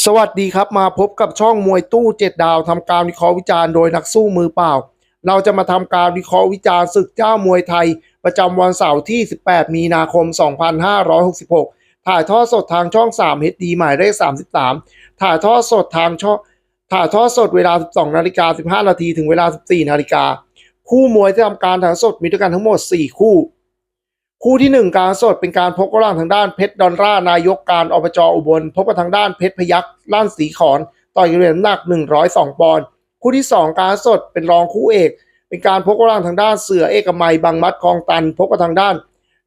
สวัสดีครับมาพบกับช่องมวยตู้เจ็ดดาวทำการวิเคราะห์วิจารณ์โดยนักสู้มือเปล่า เราจะมาทำการวิเคราะห์วิจารณ์ศึกเจ้ามวยไทย ประจำวันเสาร์ที่ 18 มีนาคม 2566 ถ่ายทอดสดทางช่อง 3 HD หมายเลข 33 ถ่ายทอดสดทางช่องถ่ายทอดสดเวลา 12 นาฬิกา 15 นาทีถึงเวลา 14 นาฬิกา คู่มวยที่ทำการถ่ายสดมีด้วยกันทั้งหมด 4 คู่ คู่ที่หนึ่งการสดเป็นการพบกำลังทางด้านเพชรดอนร่านายกการอบจอุบล พบกับทางด้านเพชรพยักล้านสีขอน ต่อยกันเรียนน้ำหนัก 102 ปอนด์คู่ที่สองการสดเป็นรองคู่เอก เป็นการพบกำลังทางด้านเสือเอกมัยบางมัดคลองตัน พบกับทางด้าน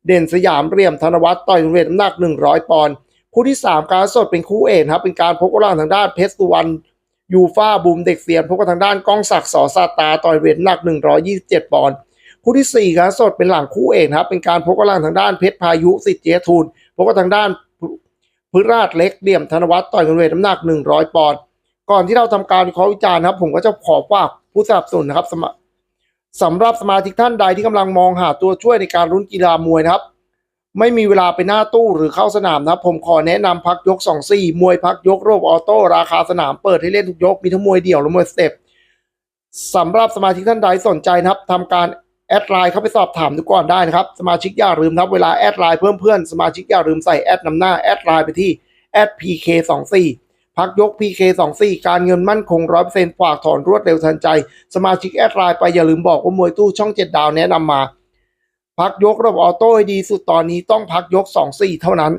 เด่นสยามเรียมธนวัฒน์ต่อยกันเรียนน้ำหนัก 100 ปอนด์คู่ที่สามการสดเป็นคู่เอกครับเป็นการพบกำลังทางด้านเพชรสุวรรณยูฟ่าบูมเด็กเสียนพบกับทางด้านก้องศักดิ์สอซาตาต่อยเวทน้ำหนัก 127 ปอนด์ คู่ที่ 4 ครับสดเป็นหลังคู่เอกครับ เป็นการพบกำลังทางด้านเพชรพายุสิทธิ์เจทูลพบกับทางด้านพฤราชเล็กเหลี่ยมธนวัฒน์ต่อยกันเวทน้ำหนัก 100 ปอนด์ก่อนที่เราทำการวิเคราะห์วิจารณ์ครับ ผมก็จะขอฝากผู้สนับสนุนนะครับสำหรับสำหรับสมาชิกท่านใดที่กำลังมองหาตัวช่วยในการรุ้นกีฬามวยนะครับ ไม่มีเวลาไปหน้าตู้หรือเข้าสนามนะครับ ผมขอแนะนำพักยก2 4มวยพักยกโรบออโต้ราคาสนามเปิดให้เล่นทุกยกมีทั้งมวยเดี่ยวและมวยสเต็ปสำหรับสมาชิกท่านใดสนใจนะครับทำการ แอดไลน์เข้าไปสอบถามดูก่อนได้นะครับ สมาชิกอย่าลืมครับเวลาแอดไลน์เพิ่มเพื่อนสมาชิกอย่าลืมใส่แอดนำหน้าแอดไลน์ไปที่แอด PK24 พักยก PK24 การเงินมั่นคง100%ฝากถอนรวดเร็วทันใจ สมาชิกแอดไลน์ไปอย่าลืมบอกว่ามวยตู้ช่อง7ดดาวแนะนำมา พักยกระบบออโต้ให้ดีสุดตอนนี้ต้องพักยก 2-4 เท่านั้น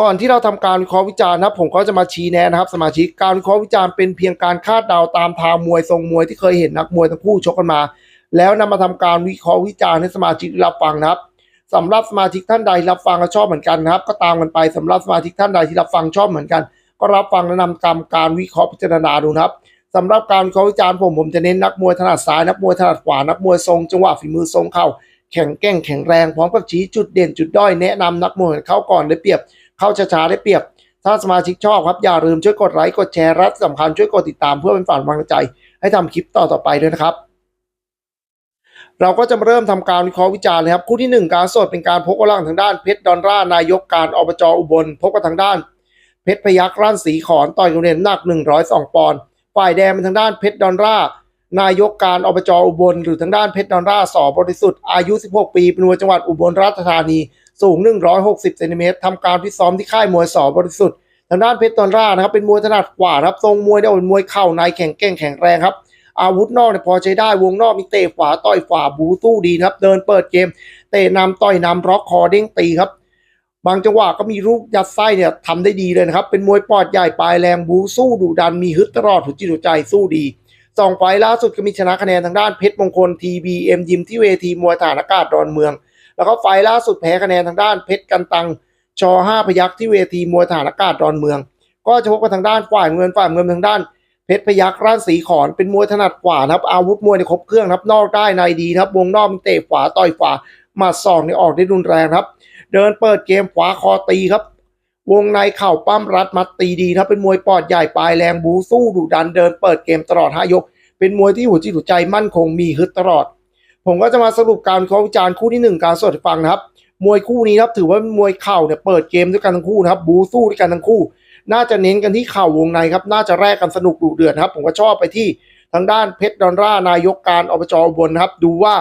ก่อนที่เราทำการวิเคราะห์วิจารณ์นะผมก็จะมาชี้แนะนะครับ สมาชิกการวิเคราะห์วิจารณ์เป็นเพียงการคาดเดาตามทางมวยทรงมวยที่เคยเห็นนักมวยทั้งคู่ชกกันมา แล้วนำมาทำการวิเคราะห์วิจารณ์ให้สมาชิกรับฟังนะครับสำหรับสมาชิกท่านใดรับฟังและชอบเหมือนกันนะครับ ก็ตามกันไปสำหรับสมาชิกท่านใดที่รับฟังชอบเหมือนกัน ก็รับฟังและนำกรรมการวิเคราะห์พิจารณาดูนะครับสำหรับการวิเคราะห์วิจารณ์ผมผมจะเน้นนักมวยถนัดซ้ายนักมวยถนัดขวานักมวยทรงจังหวะฝีมือทรงเข่าแข็งแกร่งแข็งแรงพร้อมกับชี้จุดเด่นจุดด้อยแนะนำนักมวยเข้าก่อนได้เปรียบ เข้าช้าๆได้เปรียบ ถ้าสมาชิกชอบครับอย่าลืมช่วยกดไลค์กดแชร์และที่สำคัญช่วยกดติดตามเพื่อเป็นฝันกำลังใจ ให้ทำคลิปต่อๆไปด้วยนะครับ เราก็จะมาเริ่มทำการวิเคราะห์วิจารณ์เลยครับคู่ที่หนึ่งการสดเป็นการพบกำลังทางด้านเพชรดอนร่านายกการอบจอุบล พบกับทางด้าน เพชรพยักร้านสีขอนต่อยกันเรียนหนัก 102 ปอนด์ฝ่ายแดงเป็นทางด้านเพชรดอนร่านายกการอบจอุบล หรือทางด้านเพชรดอนร่าสอบริสุทธิ์อายุ 16 ปีเป็นมวยจังหวัดอุบลราชธานี สูง 160เซนติเมตรทำการฟิซ้อมที่ค่ายมวยสอบริสุทธิ์ทางด้านเพชรดอนร่านะครับเป็นมวยถนัดขวาครับทรงมวยเนี่ยเป็นมวยเข่าในแข็งแกร่งแข็งแรงครับ อาวุธนอกเนี่ยพอใช้ได้วงนอกมีเตะขวาต่อยขวาบูสู้ดีครับ เดินเปิดเกม เตะนำต่อยนำร็อกคอเด้งตีครับ บางจังหวะก็มีลูกยัดไส้เนี่ยทำได้ดีเลยนะครับ เป็นมวยปอดใหญ่ปลายแรงบูสู้ดุดันมีฮึดตลอดหัวจิตหัวใจสู้ดีสองไฟล่าสุดก็มีชนะคะแนนทางด้านเพชรมงคลทีบีเอ็มยิมที่เวทีมวยฐานอากาศดอนเมือง แล้วก็ไฟล่าสุดแพ้คะแนนทางด้านเพชรกันตังชอห้าพยักที่เวทีมวยฐานอากาศดอนเมือง ก็จะพบกับทางด้านฝ่ายเงินฝ่ายเงินทางด้าน เพชรพยักร้านสีขอนเป็นมวยถนัดขวานะครับอาวุธมวยในครบเครื่องครับนอกได้ในดีครับวงนอกมีเตะขวาต่อยขวามัดศอกในออกได้รุนแรงครับ เดินเปิดเกมขวาคอตีครับ วงในเข่าปั้มรัดมัดตีดีครับเป็นมวยปอดใหญ่ปลายแรงบูสู้ดุดันเดินเปิดเกมตลอดห้ายก เป็นมวยที่หัวจิตหัวใจมั่นคงมีฮึดตลอด ผมก็จะมาสรุปการวิเคราะห์วิจารณ์คู่ที่หนึ่งการสดฟังนะครับมวยคู่นี้ครับถือว่าเป็นมวยเข่าเนี่ยเปิดเกมด้วยกันทั้งคู่นะครับบูสู้ด้วยกันทั้งคู่ น่าจะเน้นกันที่เข่าวงในครับ น่าจะแลกกันสนุกดุเดือดครับ ผมก็ชอบไปที่ทางด้านเพชรดอนร่านายกการอบจอุบลนครับ ดูว่า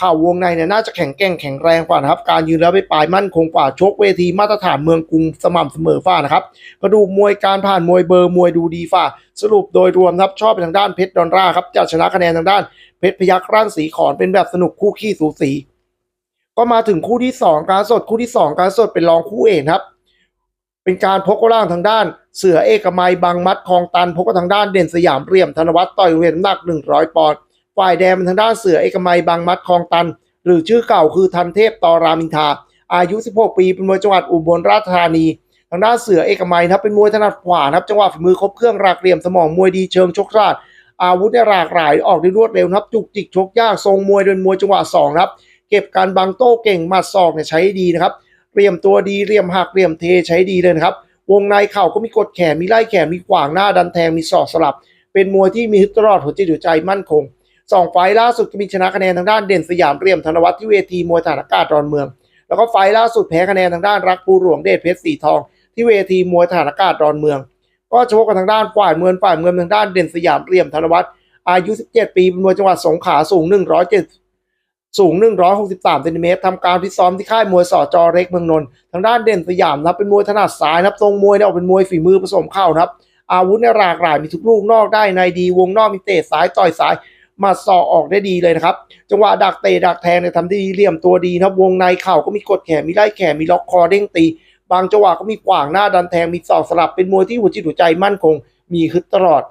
ข่าววงในเนี่ยน่าจะแข็งแกร่งแข็งแรงกว่านะครับ การยืนแล้วไปปลายมั่นคงกว่าชกเวทีมาตรฐานเมืองกรุงสม่ำเสมอฝ่านะครับกระดูกมวยการผ่านมวยเบอร์มวยดูดีฝ่า สรุปโดยรวมครับชอบไปทางด้านเพชรดอนร่าครับจะชนะคะแนนทางด้านเพชรพยักร้านสีขอนเป็นแบบสนุกคู่ขี้สูสี ก็มาถึงคู่ที่สองการสดคู่ที่สองการสดเป็นรองคู่เอกครับ เป็นการพกกล่างทางด้าน เสือเอกมัยบางมัดคลองตันพกกับทางด้านเด่นสยามเรียมธนวัฒน์ต่อยเวียนน้ำหนัก 100 ปอนด์ฝ่ายแดงเป็นทางด้านเสือเอกมัยบางมัดคลองตัน หรือชื่อเก่าคือทันเทพตอรามินทา อายุ 16 ปีเป็นมวยจังหวัดอุบลราชธานี ทางด้านเสือเอกมัยนะครับเป็นมวยถนัดขวานะครับจังหวะฝีมือครบเครื่องรากเหลี่ยมสมองมวยดีเชิงชกราดอาวุธเนี่ยหลากหลายออกได้รวดเร็วนะครับจุกจิกชกยากทรงมวยเดินมวยจังหวะสองครับเก็บการบังโต้เก่งมัดศอกเนี่ยใช้ดีนะครับ เรียมตัวดีเรียมหักเรียมเทใช้ดีเลยนครับ วงในเข่าก็มีกดแขนมีไล่แขนมีขวางหน้าดันแทงมีศอกสลับ เป็นมวยที่มีฮึดตลอดหัวใจหัวใจมั่นคงสองไฟล์ล่าสุดก็มีชนะคะแนนทางด้านเด่นสยามเรียมธนวัฒน์ที่เวทีมวยฐานอากาศดอนเมือง แล้วก็ไฟล์ล่าสุดแพ้คะแนนทางด้านรักภูหลวงเดชเพชรสีทอง ที่เวทีมวยฐานอากาศดอนเมือง ก็ชกกันทางด้านฝ่ายเมืองฝ่ายเมืองทางด้านเด่นสยามเรียมธนวัฒน์อายุ 17 ปีเป็นมวยจังหวัดสงขลาสูง1 7 สูง 163เซนติเมตรทำการฟิซ้อมที่ค่ายมวยสอจอเล็กเมืองนนท์ทางด้านเด่นสยามนะเป็นมวยถนัดซ้ายนะครับทรงมวยเนี่ยออกเป็นมวยฝีมือผสมเข่านะครับ อาวุธเนี่ยหลากหลายมีทุกลูกนอกได้ในดีวงนอกมีเตะซ้ายต่อยซ้ายมาสอกออกได้ดีเลยนะครับ จังหวะดักเตะดักแทงเนี่ยทำได้ดีเหลี่ยมตัวดีนะครับ วงในเข่าก็มีกดแขนมีไล่แขนมีล็อกคอเด้งตี บางจังหวะก็มีขวางหน้าดันแทงมีศอกสลับเป็นมวยที่หัวจิตหัวใจมั่นคง มีฮึดตลอด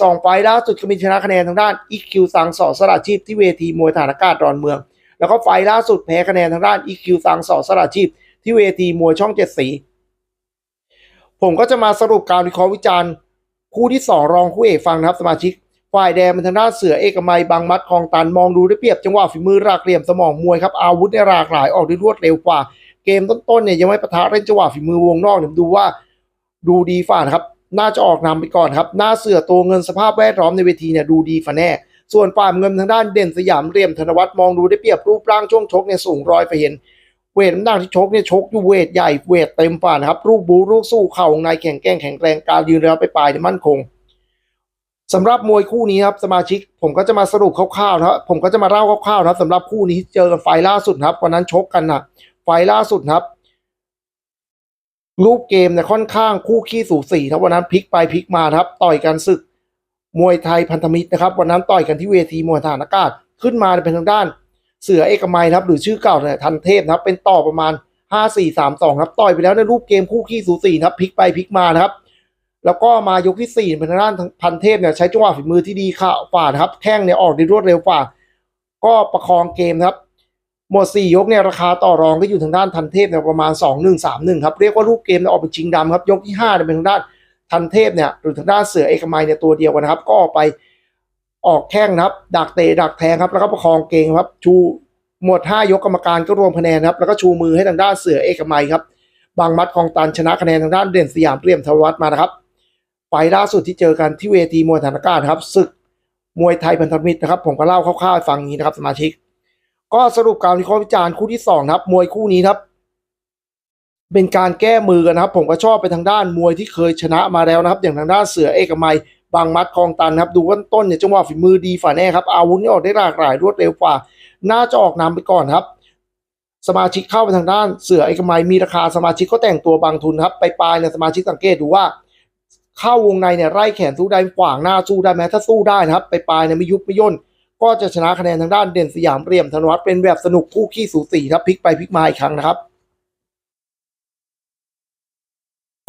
สองไฟล์ล่าสุดก็มีชนะคะแนนทางด้านอีคิวสังสอสระชีพที่เวทีมวยฐานอากาศดอนเมือง แล้วก็ไฟล์ล่าสุดแพ้คะแนนทางด้านอีคิวสังสอสระชีพที่เวทีมวยช่องเจ็ดสี ผมก็จะมาสรุปการวิเคราะห์วิจารณ์ คู่ที่สองรองคู่เอกฟังนะครับสมาชิก ฝ่ายแดงเป็นทางด้านเสือเอกมัยบางมัดคลองตันมองดูได้เปรียบจังหวะฝีมือรากเหลี่ยมสมองมวยครับอาวุธในหลากหลายออกได้รวดเร็วกว่า เกมต้นๆเนี่ยยังไม่ปะทะเล่นจังหวะฝีมือวงนอกเนี่ยดูว่าดูดีฝ่านะครับ น่าจะออกนำไปก่อนครับ หน้าเสือตัวเงินสภาพแวดล้อมในเวทีเนี่ยดูดีฝ่าแน่ ส่วนฝ่ายเงินทางด้านเด่นสยามเรียมธนวัฒน์มองดูได้เปรียบรูปร่างช่วงชกเนี่ยสูงร้อยไปเห็นเวทน้ำหนักที่ชกเนี่ยชกอยู่เวทใหญ่เวทเต็มฝ่านะครับรูปบูรูปสู้เข่าของนายแข็งแกร่งแข็งแรงการยืนระยะไปปลายมั่นคงสำหรับมวยคู่นี้ครับสมาชิก ผมก็จะมาสรุปคร่าวๆนะครับผมก็จะมาเล่าคร่าวๆนะครับสำหรับคู่นี้ที่เจอกันไฟล่าสุดครับวันนั้นชกกันนะไฟล่าสุดครับ รูปเกมเนี่ยค่อนข้างคู่ขี้สูสีครับวันนั้นพลิกไปพลิกมาครับ ต่อยกันศึกมวยไทยพันธมิตรนะครับ วันนั้นต่อยกันที่เวทีมวยฐานอากาศขึ้นมาเป็นทางด้าน เสือเอกมัยครับ หรือชื่อเก่าเนี่ยทันเทพนะครับ เป็นต่อประมาณห้าสี่สามสองครับต่อยไปแล้วในรูปเกมคู่ขี้สูสีครับพลิกไปพลิกมานะครับ แล้วก็มายกที่สี่เป็นทางด้านพันเทพเนี่ยใช้จังหวะฝีมือที่ดีข่าฝ่านะครับแข้งเนี่ยออกได้รวดเร็วฝ่า ก็ประคองเกมครับ หมดสี่ยกเนี่ยราคาต่อรองก็อยู่ทางด้านทันเทพเนี่ยประมาณสองหนึ่งสามหนึ่งครับเรียกว่ารูปเกมเนี่ยออกเป็นชิงดำครับยกที่ห้าเนี่ยเป็นทางด้านทันเทพเนี่ยหรือทางด้านเสือเอกมัยเนี่ยตัวเดียวกันนะครับ ก็ออกไปออกแข้งนะครับดักเตะดักแทงครับแล้วก็ประคองเกมครับชูหมดห้ายกกรรมการก็รวมคะแนนครับแล้วก็ชูมือให้ทางด้านเสือเอกมัยครับบางมัดคลองตันชนะคะแนนทางด้านเด่นสยามเปรียมทวัฒน์มานะครับไฟล์ล่าสุดที่เจอกันที่เวทีมวยฐานอากาศครับศึกมวยไทยพันธมิตรนะครับ ผมก็เล่าคร่าวๆให้ฟังนี้นะครับสมาชิก ก็สรุปการวิเคราะห์วิจารณ์คู่ที่สองครับ มวยคู่นี้ครับ เป็นการแก้มือกันครับ ผมก็ชอบไปทางด้านมวยที่เคยชนะมาแล้วนะครับ อย่างทางด้านเสือเอกมัยบางมัดคลองตันครับ ดูว่าต้นเนี่ยจังหวะฝีมือดีฝ่าแน่ครับอาวุธนี่ออกได้หลากหลายรวดเร็วกว่า น่าจะออกนำไปก่อนครับสมาชิกเข้าไปทางด้านเสือเอกมัยมีราคาสมาชิกก็แต่งตัวบางทุนครับไปปลายเนี่ยสมาชิกสังเกตดูว่า เข้าวงในเนี่ยไล่แขนสู้ได้ขวางหน้าสู้ได้แม้ถ้าสู้ได้นะครับ ไปปลายเนี่ยไม่ยุบไม่ย่น ก็จะชนะคะแนนทางด้านเด่นสยามเรียมธนวัฒน์เป็นแบบสนุกคู่ขี้สูสีครับพลิกไปพลิกมาอีกครั้งนะครับ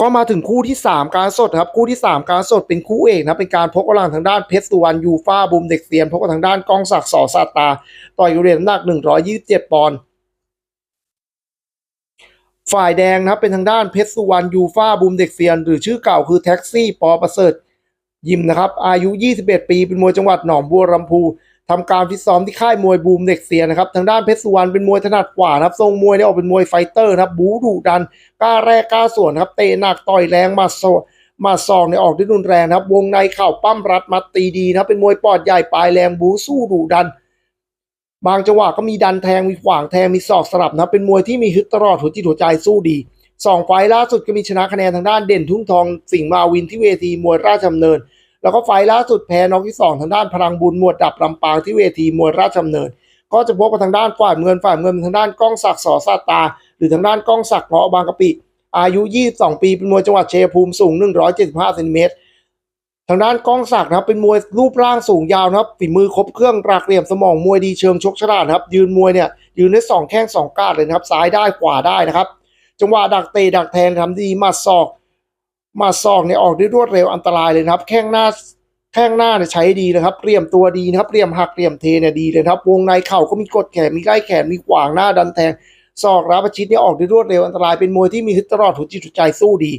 ก็มาถึงคู่ที่สามการสดครับคู่ที่สามการสดเป็นคู่เอกนะเป็นการพบกำลังทางด้านเพชรสุวรรณยูฟ่าบุมเด็กเซียนพบกับทางด้านกองศักดิ์สอซาตา ต่อยกันเรียนน้ำหนัก 127 ปอนด์ฝ่ายแดงนะครับเป็นทางด้านเพชรสุวรรณยูฟ่าบุมเด็กเซียน หรือชื่อเก่าคือแท็กซี่ปอประเสริฐยิมนะครับอายุ 21 ปีเป็นมวยจังหวัดหนองบัวลำพู ทำการฟิตซ้อมที่ค่ายมวยบูมเด็กเซียนะครับ ทางด้านเพชรสุวรรณเป็นมวยถนัดกว่านะครับ ทรงมวยเนี่ยออกเป็นมวยไฟเตอร์นะครับ บูดุดันกล้าแรกกล้าส่วนครับ เตะหนักต่อยแรงมาโซมาซองเนี่ยออกได้รุนแรงครับ วงในเข่าปั้มรัดมัดตีดีนะเป็นมวยปอดใหญ่ปลายแรงบูสู้ดุดัน บางจังหวะก็มีดันแทงมีขวางแทงมีศอกสลับนะเป็นมวยที่มีฮึดตลอดหัวจิตหัวใจสู้ดีสองไฟล์ล่าสุดก็มีชนะคะแนนทางด้านเด่นทุ่งทองสิงห์มาวินที่เวทีมวยราชดำเนิน แล้วก็ไฟล่าสุดแพ้น็อกที่สองทางด้านพลังบุญหมวดดับลำปางที่เวทีมวยราชดำเนิน ก็จะพบกับทางด้านฝ่ายเงินฝ่ายเงินทางด้านก้องศักดิ์สอซาตา หรือทางด้านก้องศักดิ์เงาะบางกะปิ อายุ 22 ปีเป็นมวยจังหวัดเชัยภูมิสูง 175เซนติเมตรทางด้านก้องศักดิ์นะครับเป็นมวยรูปร่างสูงยาวนะครับฝีมือครบเครื่องรากเหลี่ยมสมองมวยดีเชิงชกฉลาดนะครับ ยืนมวยเนี่ยยืนได้สองแข้งสองก้านเลยนะครับซ้ายได้ขวาได้นะครับ จังหวะดักเตะดักแทงทำดีมาศอก มาศอกเนี่ยออกได้รวดเร็วอันตรายเลยนะครับ แข้งหน้าแข้งหน้าเนี่ยใช้ดีนะครับเรียมตัวดีนะครับเรียมหักเรียมเทเนี่ยดีเลยนะครับ วงในเข่าก็มีกดแขนมีไล่แขนมีขวางหน้าดันแทงศอกรับประชิดเนี่ยออกได้รวดเร็วอันตรายเป็นมวยที่มีฮึดตลอดหัวจิตหัวใจสู้ดี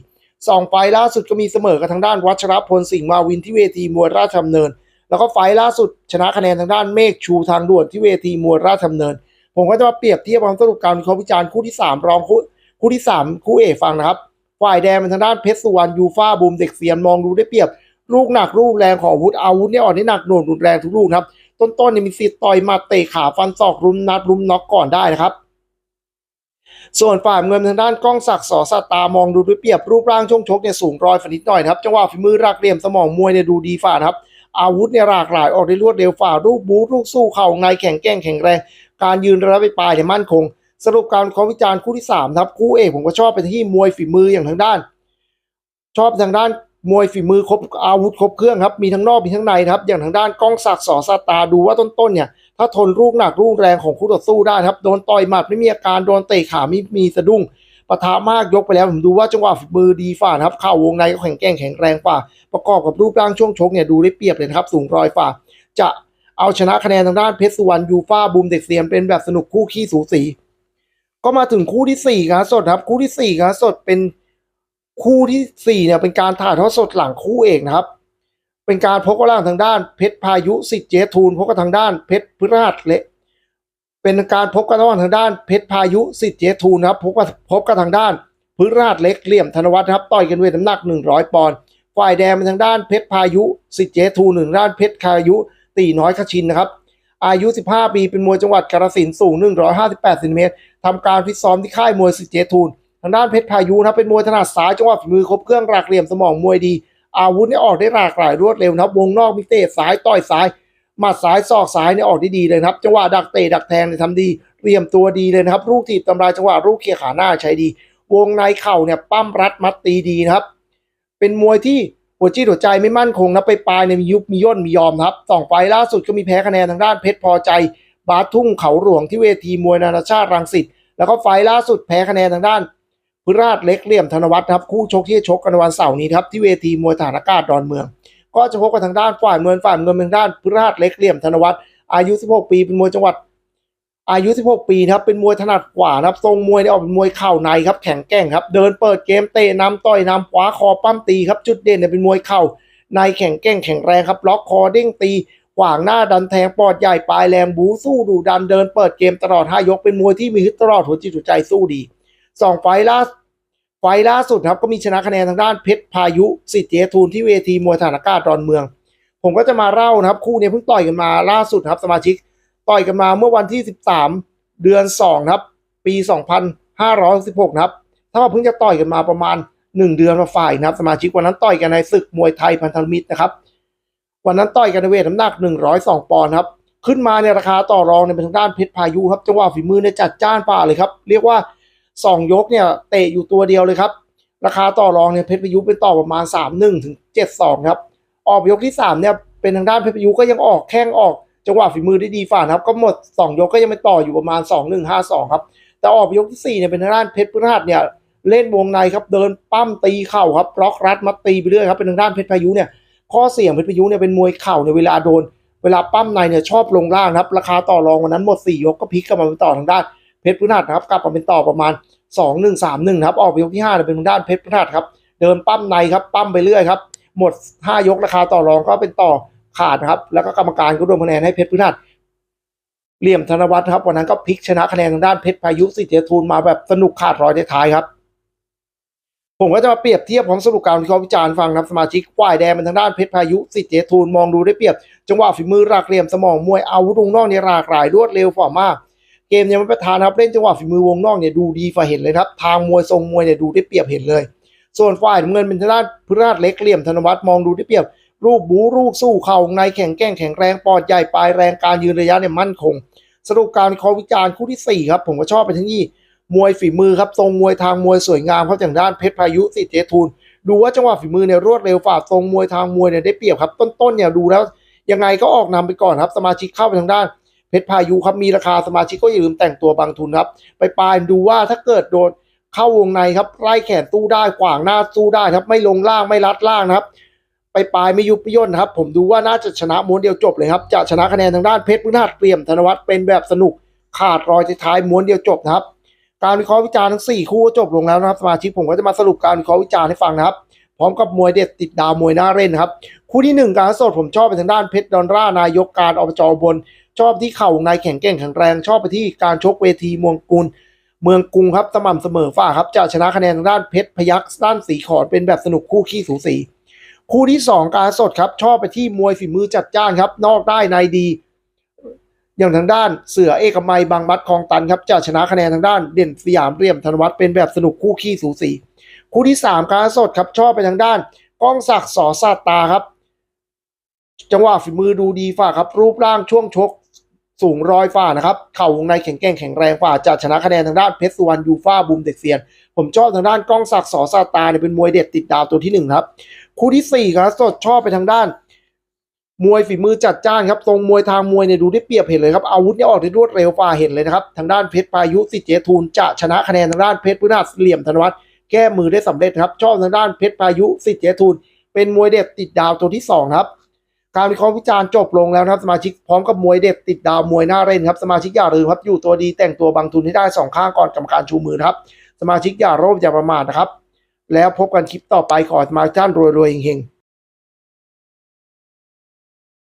สองไฟล่าสุดก็มีเสมอกับทางด้านวัชรพลสิงห์มาวินที่เวทีมวยราชดำเนิน แล้วก็ไฟล์ล่าสุดชนะคะแนนทางด้านเมฆชูทางด่วนที่เวทีมวยราชดำเนิน ผมก็จะมาเปรียบเทียบความสรุปการวิเคราะห์วิจารณ์คู่ที่สามรองคู่คู่ที่สามคู่เอกฟังนะครับ ฝ่ายแดงเป็นทางด้านเพชรสุวรรณยูฟ่าบูมเด็กเสียนมองดูได้เปรียบ ลูกหนักลูกแรงของอาวุธอาวุธเนี่ยอ่อนได้หนักหน่วงรุนแรงทุกลูกครับ ต้นๆเนี่ยมีสิทธิ์ต่อยมาเตะขาฟันศอกรุมนัดรุมน็อกก่อนได้นะครับส่วนฝ่ายเงินทางด้านกล้องศักดิ์สอสตามองดูด้วยเปรียบรูปร่างช่วงชกเนี่ยสูงรอยฝันนิดหน่อยครับจังหวะฝีมือรากเหลี่ยมสมองมวยเนี่ยดูดีฝ่าครับ อาวุธเนี่ยหลากหลายออกได้รวดเร็วฝ่ารูปบูทลูกสู้เข่าในแข็งแกร่งแข็งแรง การยืนระยะไปปลายเนี่ยมั่นคง สรุปการวิเคราะห์วิจารณ์คู่ที่3ครับคู่เอกผมก็ชอบไปที่มวยฝีมืออย่างทางด้าน ชอบทางด้านมวยฝีมือครบอาวุธครบเครื่องครับมีทั้งนอกมีทั้งในครับอย่างทางด้านกล้องศักดิ์สอสตาดูว่าต้นๆเนี่ยถ้าทนลูกหนักลูกแรงของคู่ต่อสู้ได้ครับโดนต่อยหมัดไม่มีอาการโดนเตะขาไม่มีสะดุ้งปะทะมากยกไปแล้วผมดูว่าจังหวะฝีมือดีฝ่านะครับเข่าวงในก็แข็งแกร่งแข็งแรงฝ่าประกอบกับรูปร่างช่วงชกเนี่ยดูได้เปรียบเลยครับสูงรอยฝ่าจะเอาชนะคะแนนทางด้านเพชรสุวรรณยูฟ่าบูมเด็กเซียนเป็นแบบสนุกคู่ขี้สูสี ก็มาถึงคู่ที่สี่ครับสดครับ คู่ที่สี่ครับสดเป็นคู่ที่สี่เนี่ยเป็นการถ่ายทอดสดหลังคู่เอกนะครับ เป็นการพบกันระหว่างทางด้านเพชรพายุสิทธิ์เจทูลพบกับทางด้านเพชรพฤหัสเละเป็นการพบกันระหว่างทางด้านเพชรพายุสิทธิ์เจทูลครับพบกับพบกับทางด้านพฤหัสเล็กเหลี่ยมธนวัฒน์ครับต่อยกันเวทน้ำหนัก 100 ปอนด์ฝ่ายแดงเป็นทางด้านเพชรพายุสิทธิ์เจทูลหนึ่งด้านเพชรพายุตีน้อยขชินนะครับ อายุ 15 ปี เป็นมวยจังหวัดกาฬสินธุ์สูง 158ซนเมตรทำการฟิตซ้อมที่ค่ายมวยสิเจทูลทางด้านเพชรพายุนะครับเป็นมวยถนัดซ้ายจังหวะฝีมือครบเครื่องหลักเหลี่ยมสมองมวยดี อาวุธเนี่ยออกได้หลากหลายรวดเร็วนะครับ วงนอกมีเตะซ้ายต่อยซ้ายหมัดซ้ายศอกซ้ายเนี่ยออกได้ดีเลยครับ จังหวะดักเตะดักแทงเนี่ยทำดีเรียมตัวดีเลยนะครับลูกถีบตำรายจังหวะลูกเขี่ยขาหน้าใช้ดี วงในเข่าเนี่ยปั้มรัดมัดตีดีนะครับ เป็นมวยที่ หัวจิตหัวใจไม่มั่นคงนะไปปลายเนี่ยมียุบมีย่นมียอมครับสองไฟล่าสุดก็มีแพ้คะแนนทางด้านเพชรพอใจ บาสทุ่งเขาหลวงที่เวทีมวยนานาชาติรังสิตแล้วก็ไฟล์ล่าสุดแพ้คะแนนทางด้านพฤราชเล็กเหลี่ยมธนวัฒน์ครับคู่ชกที่ชกกันวันเสาร์นี้ครับที่เวทีมวยฐานอากาศดอนเมือง ก็จะพบกันทางด้านฝ่ายเมืองฝ่ายเงินทางด้านพฤราชเล็กเหลี่ยมธนวัฒน์อายุ 16 ปีเป็นมวยจังหวัด อายุ 16 ปีครับเป็นมวยถนัดขวาครับทรงมวยเนี่ยออกเป็นมวยเข่าในครับแข็งแกร่งครับเดินเปิดเกมเตะนำต่อยนำขวาคอปั้มตีครับจุดเด่นเนี่ยเป็นมวยเข่าในแข็งแกร่งแข็งแรงครับล็อกคอเด้งตีขวางหน้าดันแทงปอดใหญ่ปลายแรงบูสู้ดูดันเดินเปิดเกมตลอดห้ายกเป็นมวยที่มีฮึดตลอดหัวจิตหัวใจสู้ดีสองไฟล์ล่าไฟล์ล่าสุดครับก็มีชนะคะแนนทางด้านเพชรพายุสิทธิ์เจทูลที่เวทีมวยฐานอากาศดอนเมือง ผมก็จะมาเล่านะครับคู่นี้เพิ่งต่อยกันมาล่าสุดครับสมาชิก ต่อยกันมาเมื่อวันที่ 13 เดือน2ครับ ปี 2516นะครับถ้าว่าเพิ่งจะต่อยกันมาประมาณ 1 เดือนมาฝ่ายนะครับ สมาชิกวันนั้นต่อยกันในศึกมวยไทยพันธมิตรนะครับ วันนั้นต่อยกันในเวทน้ำหนัก 102 ปอนด์ครับ ขึ้นมาในราคาต่อรองในเป็นทางด้านเพชรพายุครับ จังหวะฝีมือเนี่ยจัดจ้านป่าเลยครับ เรียกว่าสองยกเนี่ยเตะอยู่ตัวเดียวเลยครับ ราคาต่อรองเนี่ยเพชรพายุเป็นต่อประมาณ 3 1 ถึง 7 2 ครับ ออกยกที่3เนี่ยเป็นทางด้านเพชรพายุก็ยังออกแข้งออก จังหวะฝีมือได้ดีฝ่านะครับ ก็หมด 2 ยกก็ยังไม่ต่ออยู่ประมาณ 2 1 5 2 ครับ แต่ออกยกที่ 4 เนี่ยเป็นทางด้านเพชรพฤหัสเนี่ยเล่นวงในครับเดินปั้มตีเข่าครับล็อกรัดมัดตีไปเรื่อยครับเป็นทางด้านเพชรพายุเนี่ยข้อเสี่ยงเพชรพายุเนี่ยเป็นมวยเข่าในยเวลาโดน เวลาปั้มในเนี่ยชอบลงล่างครับ ราคาต่อรองวันนั้นหมด 4 ยกก็พลิกกลับมาเป็นต่อทางด้านเพชรพฤหัสนะครับกลับมาเป็นต่อประมาณสองหนึ่งสามหนึ่งครับออกไปยกที่ห้าเป็นทางด้านเพชรพลาดครับเดินปั้มในครับปั้มไปเรื่อยครับหมดห้ายกราคาต่อรองก็เป็นต่อ ขาดนะครับ แล้วก็กรรมการก็รวมคะแนนให้เพชรพลาดเหลี่ยมธนวัฒน์ครับวันนั้นก็พลิกชนะคะแนนทางด้านเพชรพายุสิทธิ์เจทูลมาแบบสนุกขาดรอยท้ายครับ ผมก็จะมาเปรียบเทียบของสรุปการวิเคราะห์วิจารณ์ฟังนะสมาชิกฝ่ายแดงเป็นทางด้านเพชรพายุสิทธิ์เจทูลมองดูได้เปรียบ จังหวะฝีมือหลักเหลี่ยมสมองมวยอาวุธวงนอกเนี่ยหลากหลายรวดเร็วฝ่ามากเกมยังไม่ประทานครับเล่นจังหวะฝีมือวงนอกเนี่ยดูดีฝ่าเห็นเลยครับ ทางมวยทรงมวยเนี่ยดูได้เปรียบเห็นเลย ส่วนฝ่ายเงินเป็นทางด้านพฤราชเล็กเหลี่ยมธนวัฒน์มองดูได้เปรียบ รูปบูรูปสู้เข่าในแข็งแกร่งแข็งแรงปอดใหญ่ปลายแรงการยืนระยะเนี่ยมั่นคง สรุปการคราะห์วิจารณ์คู่ที่สี่ครับ ผมก็ชอบไปทั้งยี่มวยฝีมือครับทรงมวยทางมวยสวยงามครับอย่างด้านเพชรพายุสิทธิ์เจทูลดูว่าจังหวะฝีมือเนี่ยรวดเร็วฝ่าทรงมวยทางมวยเนี่ยได้เปรียบครับ ต้นๆเนี่ยดูแล้ว ยังไงก็ออกนำไปก่อนครับ สมาชิกเข้าไปทางด้านเพชรพายุครับมีราคาสมาชิกก็อย่าลืมแต่งตัวบางทุนครับ ไปปลายดูว่าถ้าเกิดโดนเข้าวงในครับไล่แขนตู้ได้ขวางหน้าสู้ได้ครับ ไม่ลงล่างไม่รัดล่างนะครับ ไปปลายไม่ยุบไม่ย่นครับ ผมดูว่าน่าจะชนะม้วนเดียวจบเลยครับ จะชนะคะแนนทางด้านเพชรพฤหัสเตรียมธนวัฒน์เป็นแบบสนุกขาดรอยท้ายม้วนเดียวจบนะครับ การวิเคราะห์วิจารณ์ทั้งสี่คู่ก็จบลงแล้วนะครับสมาชิกผมก็จะมาสรุปการวิเคราะห์วิจารณ์ให้ฟังนะครับ พร้อมกับมวยเด็ดติดดาวมวยหน้าเล่นนะครับ คู่ที่หนึ่งการสดผมชอบไปทางด้านเพชรดอนร่านายกการอบจบน ชอบที่เข่าในแข็งแกร่งแข็งแรงชอบไปที่การชกเวทีมืองกุลเมืองกรุงครับสม่ำเสมอฝ่าครับจะชนะคะแนนทางด้านเพชรพยักษ์ด้านสีขอดเป็นแบบสนุกคู่ขี้สูสี คู่ที่สองการสดครับ ชอบไปที่มวยฝีมือจัดจ้านครับ นอกได้ในดี อย่างทางด้านเสือเอกมัยบางมัดคลองตันครับจะชนะคะแนนทางด้านเด่นสยามเรียมธนวัฒน์เป็นแบบสนุกคู่ขี้สูสีคู่ที่สามการสดครับชอบไปทางด้านก้องศักดิ์สอซาตาครับ จังหวะฝีมือดูดีฝ่าครับ รูปร่างช่วงชกสูงร้อยฝ่านะครับเข่าวงในแข็งแกร่งแข็งแรงฝ่าจะชนะคะแนนทางด้านเพชรสุวรรณยูฟ่าบูมเด็กเซียน ผมชอบทางด้านก้องศักดิ์สอซาตาเนี่ยเป็นมวยเด็ดติดดาวตัวที่หนึ่งครับ คู่ที่สี่ครับสดชอบไปทางด้าน มวยฝีมือจัดจ้านครับทรงมวยทางมวยเนี่ยดูได้เปรียบเห็นเลยครับอาวุธเนี่ยออกได้รวดเร็วฝ่าเห็นเลยนะครับทางด้านเพชรพายุสิทธิ์เจทูลจะชนะคะแนนทางด้านเพชรพุทธเหลี่ยมธนวัฒน์แก้มือได้สำเร็จครับชอบทางด้านเพชรพายุสิทธิ์เจทูลเป็นมวยเด็ดติดดาวตัวที่สองครับการวิเคราะห์วิจารณ์จบลงแล้วครับสมาชิกพร้อมกับมวยเด็ดติดดาวมวยหน้าเล่นครับสมาชิกอย่าลืมครับอยู่ตัวดีแต่งตัวบังทุนให้ได้สองข้างก่อนกรรมการชูมือครับสมาชิกอย่าโลภอย่าประมาทนะครับ แล้วพบกันคลิปต่อไปขอสมาชิกท่านรวยๆเฮงๆ